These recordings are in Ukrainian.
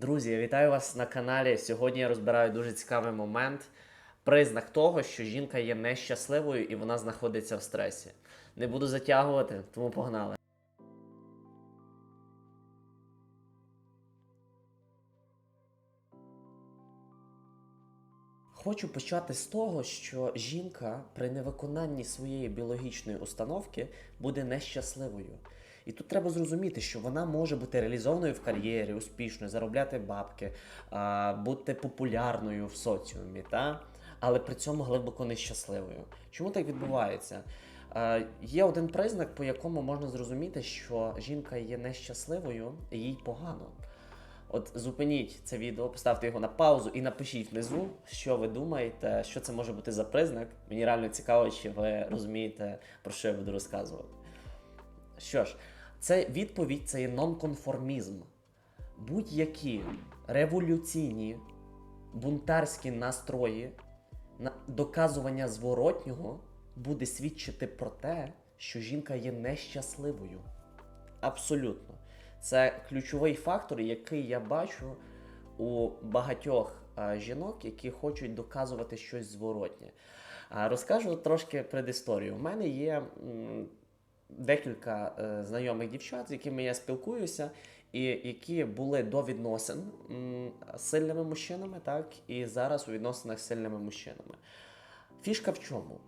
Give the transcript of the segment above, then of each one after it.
Друзі, я вітаю вас на каналі. Сьогодні я розбираю дуже цікавий момент. Признак того, що жінка є нещасливою і вона знаходиться в стресі. Не буду затягувати, тому погнали. Хочу почати з того, що жінка при невиконанні своєї біологічної установки буде нещасливою. І тут треба зрозуміти, що вона може бути реалізованою в кар'єрі, успішною, заробляти бабки, бути популярною в соціумі, та? але при цьому глибоко нещасливою. Чому так відбувається? Є один признак, по якому можна зрозуміти, що жінка є нещасливою і їй погано. От зупиніть це відео, поставте його на паузу і напишіть внизу, що ви думаєте, що це може бути за признак. Мені реально цікаво, чи ви розумієте, про що я буду розказувати. Що ж, це відповідь це є нонконформізм. Будь-які революційні бунтарські настрої, на доказування зворотнього буде свідчити про те, що жінка є нещасливою. Абсолютно. Це ключовий фактор, який я бачу у багатьох жінок, які хочуть доказувати щось зворотнє. А, розкажу трошки предісторію. У мене є декілька е, знайомих дівчат, з якими я спілкуюся, і які були до відносин м, сильними мужчинами, так, і зараз у відносинах з сильними мужчинами. Фішка в чому?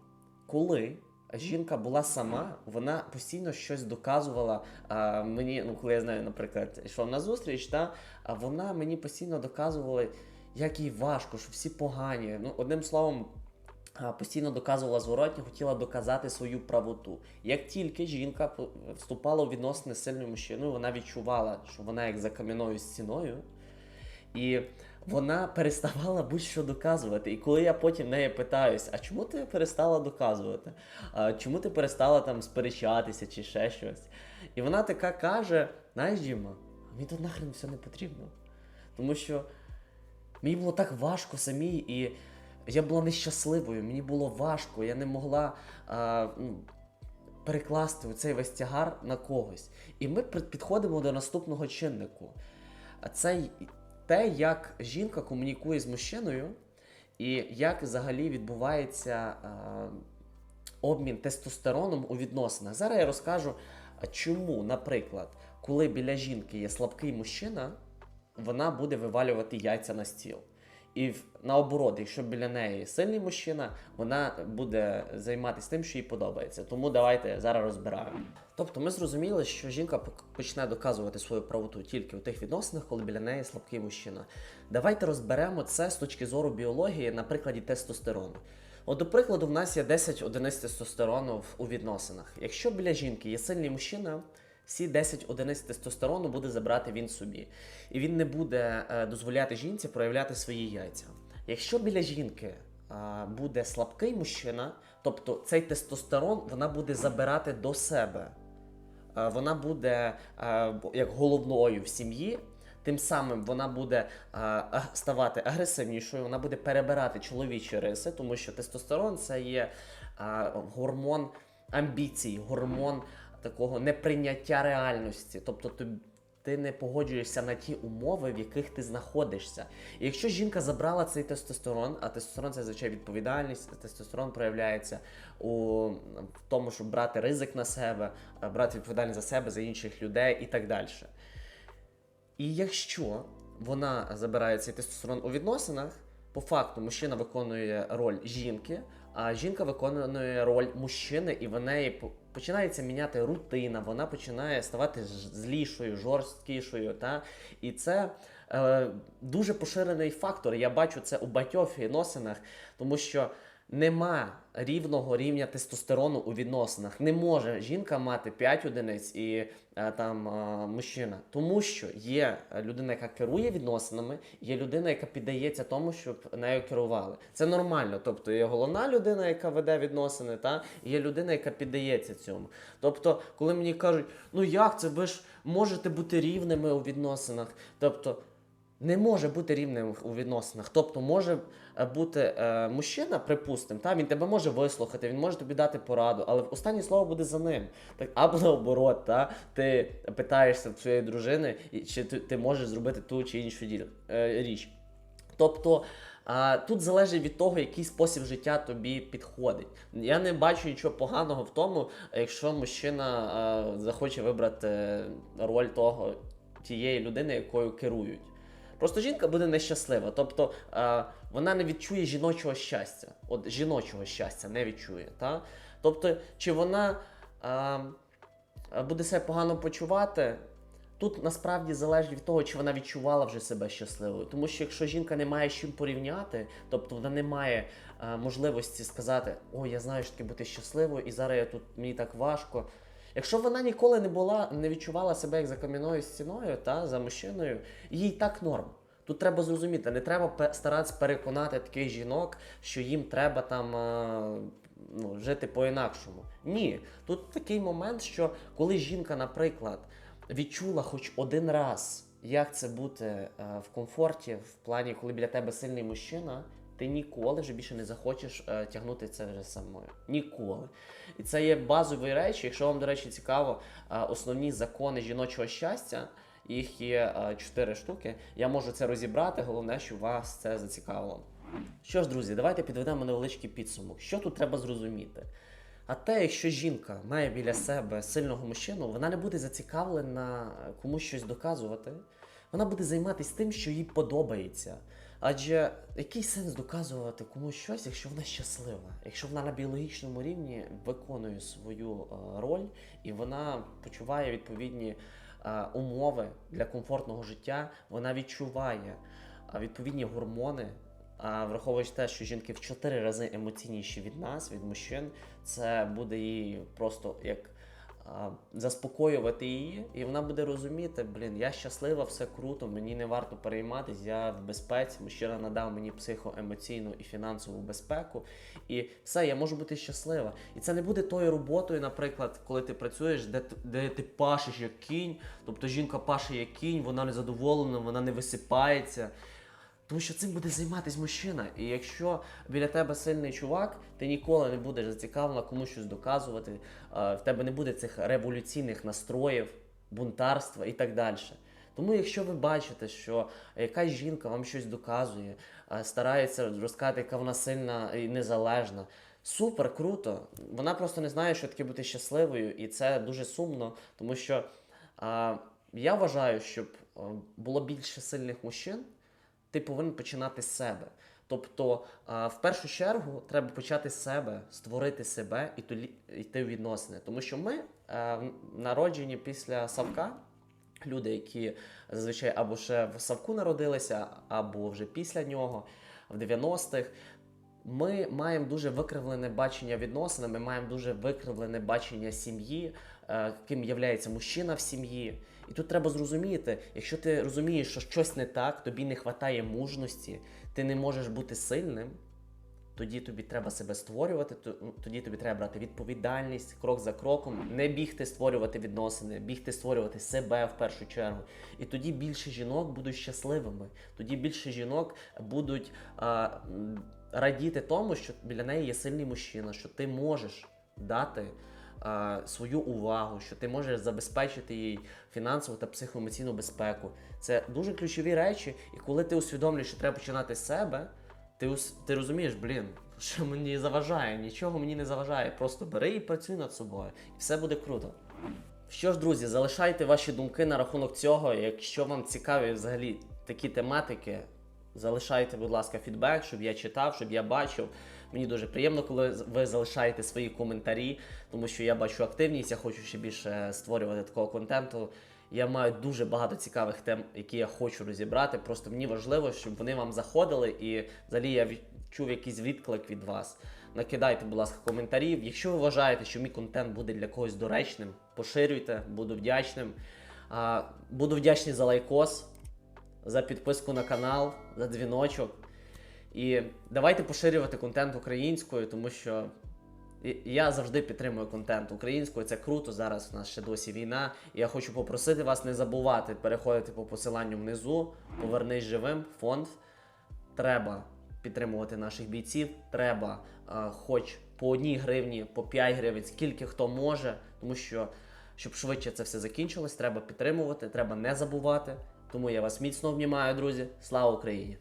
Коли жінка була сама, вона постійно щось доказувала а, мені. Ну, коли я знаю, наприклад, йшов на зустріч, та, вона мені постійно доказувала, як їй важко, що всі погані. Ну, одним словом. Постійно доказувала зворотні, хотіла доказати свою правоту. Як тільки жінка вступала у відносини з сильним мужчиною, вона відчувала, що вона як за кам'яною стіною, і вона переставала будь-що доказувати. І коли я потім неї питаюсь, а чому ти перестала доказувати? А чому ти перестала там сперечатися чи ще щось? І вона така каже: знаєш, Діма, мені тут нахрен все не потрібно. Тому що мені було так важко самій, і я була нещасливою, мені було важко, я не могла. А, ну, Перекласти цей весь тягар на когось. І ми підходимо до наступного чиннику. Це те, як жінка комунікує з мужчиною, і як взагалі відбувається е, обмін тестостероном у відносинах. Зараз я розкажу, чому, наприклад, коли біля жінки є слабкий мужчина, вона буде вивалювати яйця на стіл. І наоборот, якщо біля неї сильний мужчина, вона буде займатися тим, що їй подобається. Тому давайте зараз розбираємо. Тобто ми зрозуміли, що жінка почне доказувати свою правоту тільки у тих відносинах, коли біля неї слабкий мужчина. Давайте розберемо це з точки зору біології на прикладі тестостерону. От, до прикладу, в нас є 10 одиниць тестостерону у відносинах. Якщо біля жінки є сильний мужчина, всі 10 одиниць тестостерону буде забрати він собі. І він не буде е, дозволяти жінці проявляти свої яйця. Якщо біля жінки буде слабкий мужчина, тобто цей тестостерон вона буде забирати до себе. Е, Вона буде е, як головною в сім'ї. Тим самим вона буде е, ставати агресивнішою, вона буде перебирати чоловічі риси, тому що тестостерон це є е, гормон амбіцій, гормон такого неприйняття реальності. Тобто ти, ти не погоджуєшся на ті умови, в яких ти знаходишся. І якщо жінка забрала цей тестостерон, а тестостерон це звичайно відповідальність, тестостерон проявляється у в тому, щоб брати ризик на себе, брати відповідальність за себе, за інших людей і так далі. І якщо вона забирає цей тестостерон у відносинах, по факту мужчина виконує роль жінки, а жінка виконує роль мужчини, і в неї починається міняти рутина, вона починає ставати злішою, жорсткішою. Та? І це е, дуже поширений фактор. Я бачу це у багатьох відносинах, тому що нема рівного рівня тестостерону у відносинах. Не може жінка мати 5 одиниць і е, там е, мужчина. Тому що є людина, яка керує відносинами, є людина, яка піддається тому, щоб нею керували. Це нормально. Тобто є головна людина, яка веде відносини, та є людина, яка піддається цьому. Тобто, коли мені кажуть, ну як це ви ж можете бути рівними у відносинах? Тобто. не може бути рівним у відносинах. Тобто може бути е, мужчина, припустимо, та, він тебе може вислухати, він може тобі дати пораду, але останнє слово буде за ним. Так, або наоборот, та, ти питаєшся своєї дружини, чи ти, ти можеш зробити ту чи іншу діль, е, річ. Тобто а, тут залежить від того, який спосіб життя тобі підходить. Я не бачу нічого поганого в тому, якщо мужчина а, захоче вибрати роль того тієї людини, якою керують. Просто жінка буде нещаслива, тобто а, вона не відчує жіночого щастя. От жіночого щастя не відчує. Та? Тобто, чи вона а, буде себе погано почувати, Тут насправді залежить від того, чи вона відчувала вже себе щасливою. Тому що якщо жінка не має з чим порівняти, тобто вона не має е, можливості сказати, о, я знаю, що таке бути щасливою, і зараз я тут мені так важко. Якщо вона ніколи не була, не відчувала себе як за кам'яною стіною та за мужчиною, їй так норм. Тут треба зрозуміти, не треба старатися переконати таких жінок, що їм треба там ну, жити по-інакшому. Ні, тут такий момент, що коли жінка, наприклад, відчула хоч один раз, як це бути е, в комфорті, в плані, коли біля тебе сильний мужчина, ти ніколи вже більше не захочеш е, тягнути це вже самою. Ніколи. І це є базові речі. Якщо вам, до речі, цікаво, е, основні закони жіночого щастя. Їх є е, чотири штуки. Я можу це розібрати. Головне, що вас це зацікавило. Що ж, друзі, давайте підведемо невеличкий підсумок. Що тут треба зрозуміти? А те, якщо жінка має біля себе сильного мужчину, вона не буде зацікавлена комусь щось доказувати. Вона буде займатися тим, що їй подобається. Адже який сенс доказувати комусь щось, якщо вона щаслива, якщо вона на біологічному рівні виконує свою е, роль і вона почуває відповідні е, умови для комфортного життя, вона відчуває е, відповідні гормони. А враховуючи те, що жінки в 4 рази емоційніші від нас, від мужчин, це буде їй просто як заспокоювати її, і вона буде розуміти, блін, я щаслива, все круто, мені не варто перейматись, я в безпеці. Мужчина надав мені психоемоційну і фінансову безпеку, і все, я можу бути щаслива. І це не буде тою роботою, наприклад, коли ти працюєш, де, де ти пашеш як кінь, тобто жінка паше як кінь, вона не задоволена, вона не висипається. Тому що цим буде займатися мужчина. І якщо біля тебе сильний чувак, ти ніколи не будеш зацікавлена комусь щось доказувати. е, В тебе не буде цих революційних настроїв, бунтарства і так далі. Тому, якщо ви бачите, що якась жінка вам щось доказує, е, старається розказати, яка вона сильна і незалежна, супер, круто. Вона просто не знає, що таке бути щасливою, і це дуже сумно, тому що е, я вважаю, щоб було більше сильних мужчин ти повинен починати з себе. Тобто, в першу чергу, треба почати з себе, створити себе і йти в відносини. Тому що ми народжені після Савка, люди, які зазвичай або ще в Савку народилися, або вже після нього, в 90-х. Ми маємо дуже викривлене бачення відносин, ми маємо дуже викривлене бачення сім'ї, е, ким є мужчина в сім'ї. І тут треба зрозуміти, якщо ти розумієш, що щось не так, тобі не вистачає мужності, ти не можеш бути сильним, тоді тобі треба себе створювати, ну, тоді тобі треба брати відповідальність крок за кроком, не бігти створювати відносини, бігти створювати себе в першу чергу. І тоді більше жінок будуть щасливими. Тоді більше жінок будуть а, радіти тому, що біля неї є сильний мужчина, що ти можеш дати свою увагу, що ти можеш забезпечити їй фінансову та психоемоційну безпеку. Це дуже ключові речі, і коли ти усвідомлюєш, що треба починати з себе, ти, ти розумієш, блін, що мені заважає, нічого мені не заважає. Просто бери і працюй над собою, і все буде круто. Що ж, друзі, залишайте ваші думки на рахунок цього. Якщо вам цікаві взагалі такі тематики, залишайте, будь ласка, фідбек, щоб я читав, щоб я бачив. Мені дуже приємно, коли ви залишаєте свої коментарі, тому що я бачу активність, я хочу ще більше створювати такого контенту. Я маю дуже багато цікавих тем, які я хочу розібрати. Просто мені важливо, щоб вони вам заходили, і взагалі я відчув якийсь відклик від вас. Накидайте, будь ласка, коментарів. Якщо ви вважаєте, що мій контент буде для когось доречним, поширюйте, буду вдячним. Буду вдячний за лайкос, за підписку на канал, за дзвіночок. І давайте поширювати контент українською, тому що Я завжди підтримую контент українською. Це круто. Зараз в нас ще досі війна. Я хочу попросити вас не забувати переходити по посиланню внизу. Повернись живим. Фонд. Треба підтримувати наших бійців. Треба, е, хоч по одній гривні, по 5 гривень, скільки хто може, тому що щоб швидше це все закінчилось, треба підтримувати, треба не забувати. Тому я вас міцно обнімаю, друзі. Слава Україні!